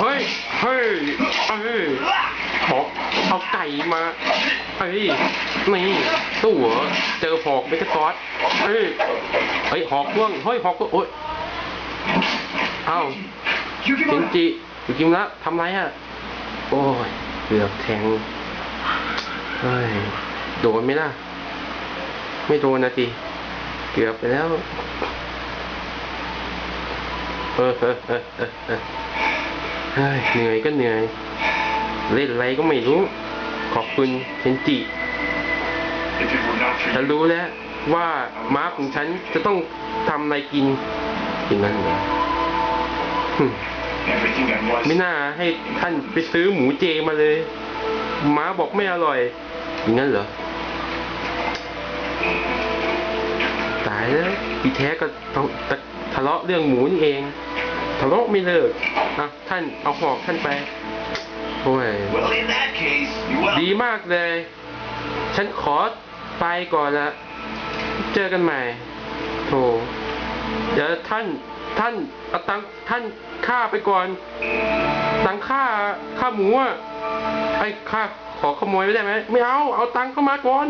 เฮ้ย เฮ้ย เอ้ยขอเอาไก่มาเฮ้ย นี่ตู้เหรอเจอหอกเมกะซอสเฮ้ย เฮ้ย หอกร่วง เฮ้ย หอกก็โอ๊ยเอ้าเซนจิอยู่กิมละทำไรอะ โอ้ยเกือบแทง เฮ้ย โดนไหมล่ะ ไม่โดนนะทีเกือบไปแล้ว เออเออเออเออ เหนื่อยก็เหนื่อย เล่นอะไรก็ไม่รู้ ขอบคุณเซนจิฉันรู้แล้วว่าม้าของฉันจะต้องทำอะไรกินอย่างนั้นเหรอหึไม่น่าให้ท่านไปซื้อหมูเจมาเลย ม้าบอกไม่อร่อยอย่างนั้นเหรอ ตายแล้วพี่แท้ก็ทะเลาะเรื่องหมูนี่เอง ทะเลาะไม่เลิกอะท่านเอาหอกท่านไปโอ้ย Well, case, ดีมากเลย ฉันขอไปก่อนละเจอกันใหม่โถเดี๋ยวท่านท่านเอาตังท่านค่าไปก่อน ตังค่าค่าหมูอะไอ้ค่าขอขโมยไม่ได้ไหมไม่เอาเอาตังเข้ามาก่อน